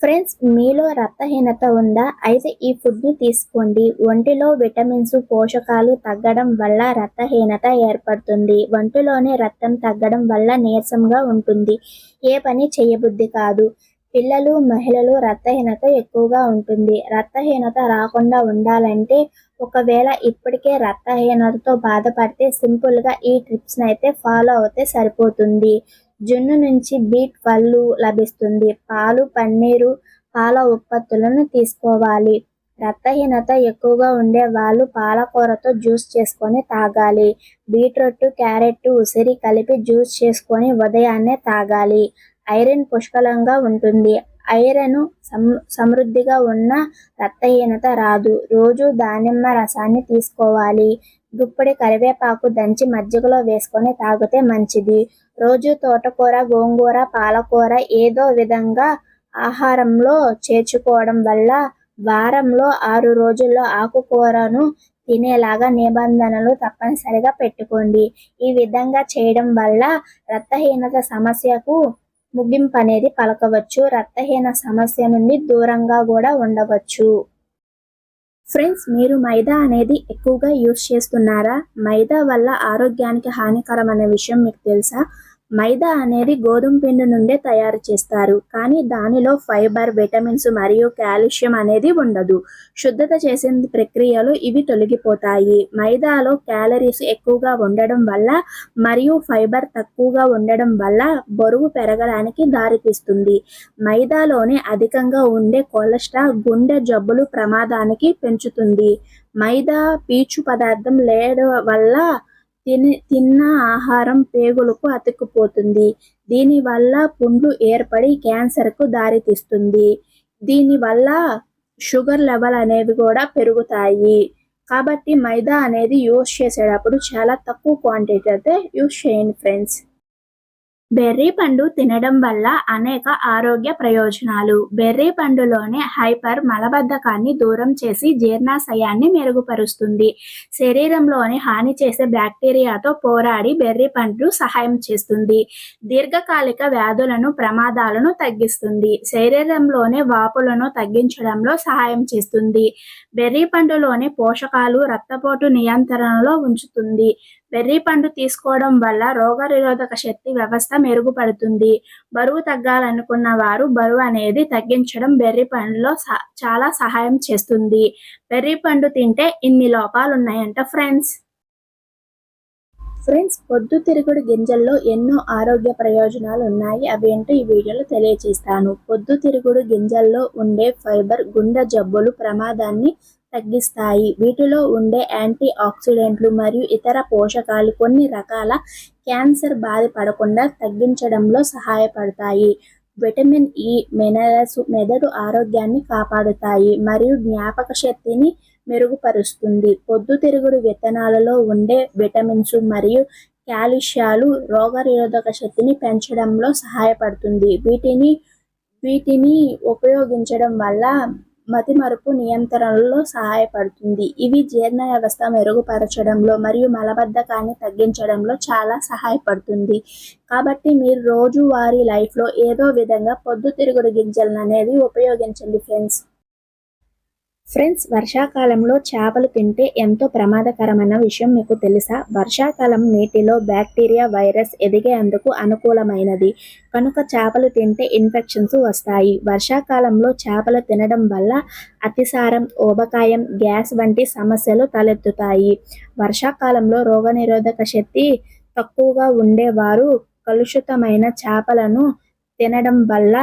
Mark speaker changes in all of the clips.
Speaker 1: Friends మీలో రక్తహీనత ఉందా? అయితే ఈ ఫుడ్ని తీసుకోండి. ఒంటిలో విటమిన్స్ పోషకాలు తగ్గడం వల్ల రక్తహీనత ఏర్పడుతుంది. ఒంటిలోని రక్తం తగ్గడం వల్ల నీరసంగా ఉంటుంది. ఏ పని చేయబుద్ధి కాదు. పిల్లలు మహిళలు రక్తహీనత ఎక్కువగా ఉంటుంది. రక్తహీనత రాకుండా ఉండాలంటే ఒకవేళ ఇప్పటికే రక్తహీనతతో బాధపడితే సింపుల్గా ఈ ట్రిప్స్ని అయితే ఫాలో అవుతే సరిపోతుంది. జున్ను నుంచి బీట్ పళ్ళు లభిస్తుంది. పాలు పన్నీరు పాల ఉత్పత్తులను తీసుకోవాలి. రక్తహీనత ఎక్కువగా ఉండే వాళ్ళు పాలకూరతో జ్యూస్ చేసుకొని తాగాలి. బీట్రూట్ క్యారెట్ ఉసిరి కలిపి జ్యూస్ చేసుకొని ఉదయాన్నే తాగాలి. ఐరన్ పుష్కలంగా ఉంటుంది. ఐరన్ సమ సమృద్ధిగా ఉన్న రక్తహీనత రాదు. రోజు దానిమ్మ రసాన్ని తీసుకోవాలి. గుప్పడి కరివేపాకు దంచి మజ్జిగలో వేసుకొని తాగితే మంచిది. రోజు తోటకూర గోంగూర పాలకూర ఏదో విధంగా ఆహారంలో చేర్చుకోవడం వల్ల వారంలో ఆరు రోజుల్లో ఆకుకూరను తినేలాగా నిబంధనలు తప్పనిసరిగా పెట్టుకోండి. ఈ విధంగా చేయడం వల్ల రక్తహీనత సమస్యకు ముగింపు అనేది పలకవచ్చు. రక్తహీన సమస్య నుండి దూరంగా కూడా ఉండవచ్చు. ఫ్రెండ్స్ మీరు మైదా అనేది ఎక్కువగా యూస్ చేస్తున్నారా? మైదా వల్ల ఆరోగ్యానికి హానికరం అనే విషయం మీకు తెలుసా? మైదా అనేది గోధుమ పిండి నుండే తయారు చేస్తారు. కానీ దానిలో ఫైబర్ విటమిన్స్ మరియు కాల్షియం అనేది ఉండదు. శుద్ధత చేసే ప్రక్రియలు ఇవి తొలగిపోతాయి. మైదాలో క్యాలరీస్ ఎక్కువగా ఉండడం వల్ల మరియు ఫైబర్ తక్కువగా ఉండడం వల్ల బరువు పెరగడానికి దారితీస్తుంది. మైదాలోనే అధికంగా ఉండే కొలెస్ట్రాల్ గుండె జబ్బులు ప్రమాదానికి పెంచుతుంది. మైదా పీచు పదార్థం లేడం వల్ల తిని తిన్న ఆహారం పేగులకు అతుక్కుపోతుంది. దీనివల్ల పుండ్లు ఏర్పడి క్యాన్సర్కు దారితీస్తుంది. దీనివల్ల షుగర్ లెవెల్ అనేది కూడా పెరుగుతాయి. కాబట్టి మైదా అనేది యూస్ చేసేటప్పుడు చాలా తక్కువ క్వాంటిటీ అయితే యూస్ చేయండి ఫ్రెండ్స్. బెర్రీ పండు తినడం వల్ల అనేక ఆరోగ్య ప్రయోజనాలు. బెర్రీ పండులోనే హైపర్ మలబద్ధకాన్ని దూరం చేసి జీర్ణాశయాన్ని మెరుగుపరుస్తుంది. శరీరంలోని హాని చేసే బ్యాక్టీరియాతో పోరాడి బెర్రీ పండు సహాయం చేస్తుంది. దీర్ఘకాలిక వ్యాధులను ప్రమాదాలను తగ్గిస్తుంది. శరీరంలోని వాపులను తగ్గించడంలో సహాయం చేస్తుంది. బెర్రీ పండులోని పోషకాలు రక్తపోటు నియంత్రణలో ఉంచుతుంది. బెర్రీ పండు తీసుకోవడం వల్ల రోగనిరోధక శక్తి వ్యవస్థ మెరుగుపడుతుంది. బరువు తగ్గాలనుకున్న వారు బరువు అనేది తగ్గించడం బెర్రీ పండులో చాలా సహాయం చేస్తుంది. బెర్రీ పండు తింటే ఇన్ని లోపాలు ఉన్నాయంట ఫ్రెండ్స్ ఫ్రెండ్స్ పొద్దుతిరుగుడు గింజల్లో ఎన్నో ఆరోగ్య ప్రయోజనాలు ఉన్నాయి. అవేంటో ఈ వీడియోలో తెలియజేస్తాను పొద్దుతిరుగుడు గింజల్లో ఉండే ఫైబర్ గుండె జబ్బులు ప్రమాదాన్ని తగ్గిస్తాయి. వీటిలో ఉండే యాంటీ ఆక్సిడెంట్లు మరియు ఇతర పోషకాలు కొన్ని రకాల క్యాన్సర్ బాధపడకుండా తగ్గించడంలో సహాయపడతాయి. విటమిన్ ఈ మినరల్స్ మెదడు ఆరోగ్యాన్ని కాపాడుతాయి మరియు జ్ఞాపక శక్తిని మెరుగుపరుస్తుంది. పొద్దుతిరుగుడు విత్తనాలలో ఉండే విటమిన్స్ మరియు క్యాల్షియాలు రోగనిరోధక శక్తిని పెంచడంలో సహాయపడుతుంది. వీటిని వీటిని ఉపయోగించడం వల్ల మతి మరుపు నియంత్రణలో సహాయపడుతుంది. ఇవి జీర్ణ వ్యవస్థ మెరుగుపరచడంలో మరియు మలబద్ధకాన్ని తగ్గించడంలో చాలా సహాయపడుతుంది. కాబట్టి మీరు రోజువారీ లైఫ్లో ఏదో విధంగా పొద్దుతిరుగుడు గింజలను అనేది ఉపయోగించండి ఫ్రెండ్స్. ఫ్రెండ్స్ వర్షాకాలంలో చేపలు తింటే ఎంతో ప్రమాదకరమైన విషయం మీకు తెలుసా? వర్షాకాలం నీటిలో బ్యాక్టీరియా వైరస్ ఎదిగేందుకు అనుకూలమైనది. కనుక చేపలు తింటే ఇన్ఫెక్షన్స్ వస్తాయి. వర్షాకాలంలో చేపలు తినడం వల్ల అతిసారం ఓబకాయం గ్యాస్ వంటి సమస్యలు తలెత్తుతాయి. వర్షాకాలంలో రోగనిరోధక శక్తి తక్కువగా ఉండేవారు కలుషితమైన చేపలను తినడం వల్ల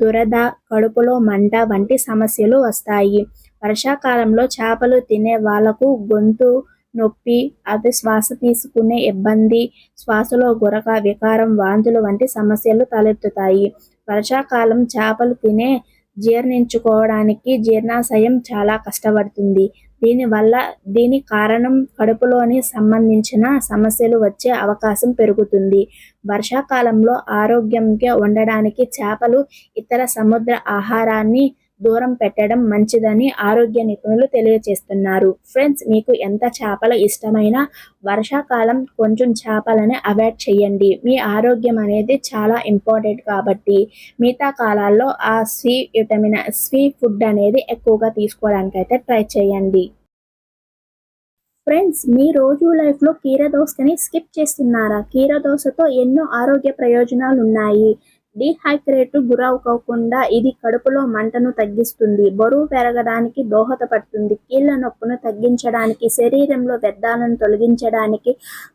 Speaker 1: దురద కడుపులో మంట వంటి సమస్యలు వస్తాయి. వర్షాకాలంలో చేపలు తినే వాళ్ళకు గొంతు నొప్పి అది శ్వాస తీసుకునే ఇబ్బంది శ్వాసలో గురక వికారం వాంతులు వంటి సమస్యలు తలెత్తుతాయి. వర్షాకాలం చేపలు తినే జీర్ణించుకోవడానికి జీర్ణాశయం చాలా కష్టపడుతుంది. దీనివల్ల దీని కారణం కడుపులోని సంబంధించిన సమస్యలు వచ్చే అవకాశం పెరుగుతుంది. వర్షాకాలంలో ఆరోగ్యంగా ఉండడానికి చేపలు ఇతర సముద్ర ఆహారాన్ని దూరం పెట్టడం మంచిదని ఆరోగ్య నిపుణులు తెలియజేస్తున్నారు. ఫ్రెండ్స్ మీకు ఎంత చేపలు ఇష్టమైనా వర్షాకాలం కొంచెం చేపలని అవాయిడ్ చేయండి. మీ ఆరోగ్యం అనేది చాలా ఇంపార్టెంట్ కాబట్టి. మిగతా కాలాల్లో ఆ సి విటమిన్ సి ఫుడ్ అనేది ఎక్కువగా తీసుకోవడానికి అయితే ట్రై చేయండి. ఫ్రెండ్స్ మీ రోజు లైఫ్లో కీరదోసని స్కిప్ చేస్తున్నారా? కీరదోసతో ఎన్నో ఆరోగ్య ప్రయోజనాలు ఉన్నాయి డీహైడ్రేట్ గురవుకోకుండా ఇది కడుపులో మంటను తగ్గిస్తుంది. బరువు పెరగడానికి దోహదపడుతుంది. కీళ్ళ నొప్పును తగ్గించడానికి శరీరంలో వ్యర్థాలను తొలగించడానికి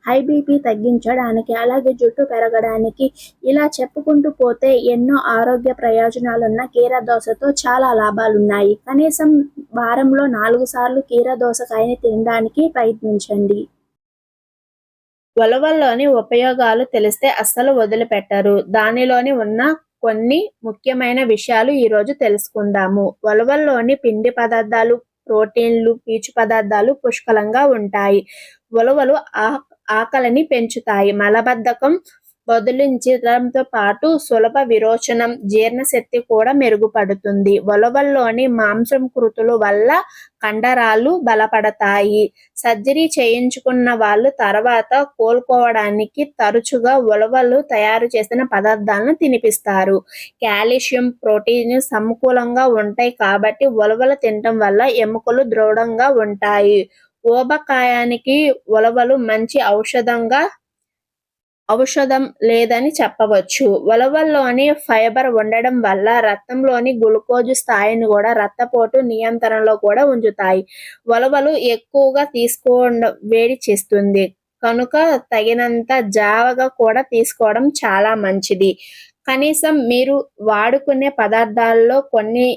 Speaker 1: హై బీపీ తగ్గించడానికి అలాగే జుట్టు పెరగడానికి ఇలా చెప్పుకుంటూ పోతే ఎన్నో ఆరోగ్య ప్రయోజనాలున్న కీర దోశతో చాలా లాభాలున్నాయి. కనీసం వారంలో నాలుగు సార్లు కీర దోసకాయని తినడానికి ప్రయత్నించండి. ఉలవల్లోని ఉపయోగాలు తెలిస్తే అస్సలు వదిలిపెట్టరు. దానిలోని ఉన్న కొన్ని ముఖ్యమైన విషయాలు ఈరోజు తెలుసుకుందాము. ఉలవల్లోని పిండి పదార్థాలు ప్రోటీన్లు పీచు పదార్థాలు పుష్కలంగా ఉంటాయి. ఉలవలు ఆకలిని పెంచుతాయి. మలబద్ధకం వదిలించడంతో పాటు సులభ విరోచనం జీర్ణశక్తి కూడా మెరుగుపడుతుంది. ఉలవల్లోని మాంసం కృతుల వల్ల కండరాలు బలపడతాయి. సర్జరీ చేయించుకున్న వాళ్ళు తర్వాత కోలుకోవడానికి తరచుగా ఉలవలు తయారు చేసిన పదార్థాలను తినిపిస్తారు. కాల్షియం ప్రోటీన్ సమకూలంగా ఉంటాయి కాబట్టి ఉలవలు తినటం వల్ల ఎముకలు దృఢంగా ఉంటాయి. ఊబకాయానికి ఉలవలు మంచి ఔషధంగా ఔషధం లేదని చెప్పవచ్చు. ఉలవల్లోని ఫైబర్ ఉండడం వల్ల రక్తంలోని గ్లూకోజ్ స్థాయిని కూడా రక్తపోటు నియంత్రణలో కూడా ఉంచుతాయి. ఉలవలు ఎక్కువగా తీసుకోవడం వేడి చేస్తుంది. కనుక తగినంత జావగా కూడా తీసుకోవడం చాలా మంచిది. కనీసం మీరు వాడుకునే పదార్థాల్లో కొన్ని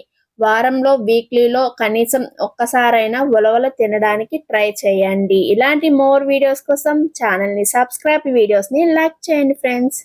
Speaker 1: వారంలో వీక్లీలో కనీసం ఒక్కసారైనా ఉలవలు తినడానికి ట్రై చేయండి. ఇలాంటి మోర్ వీడియోస్ కోసం ఛానల్ని సబ్స్క్రైబ్ వీడియోస్ని లైక్ చేయండి ఫ్రెండ్స్.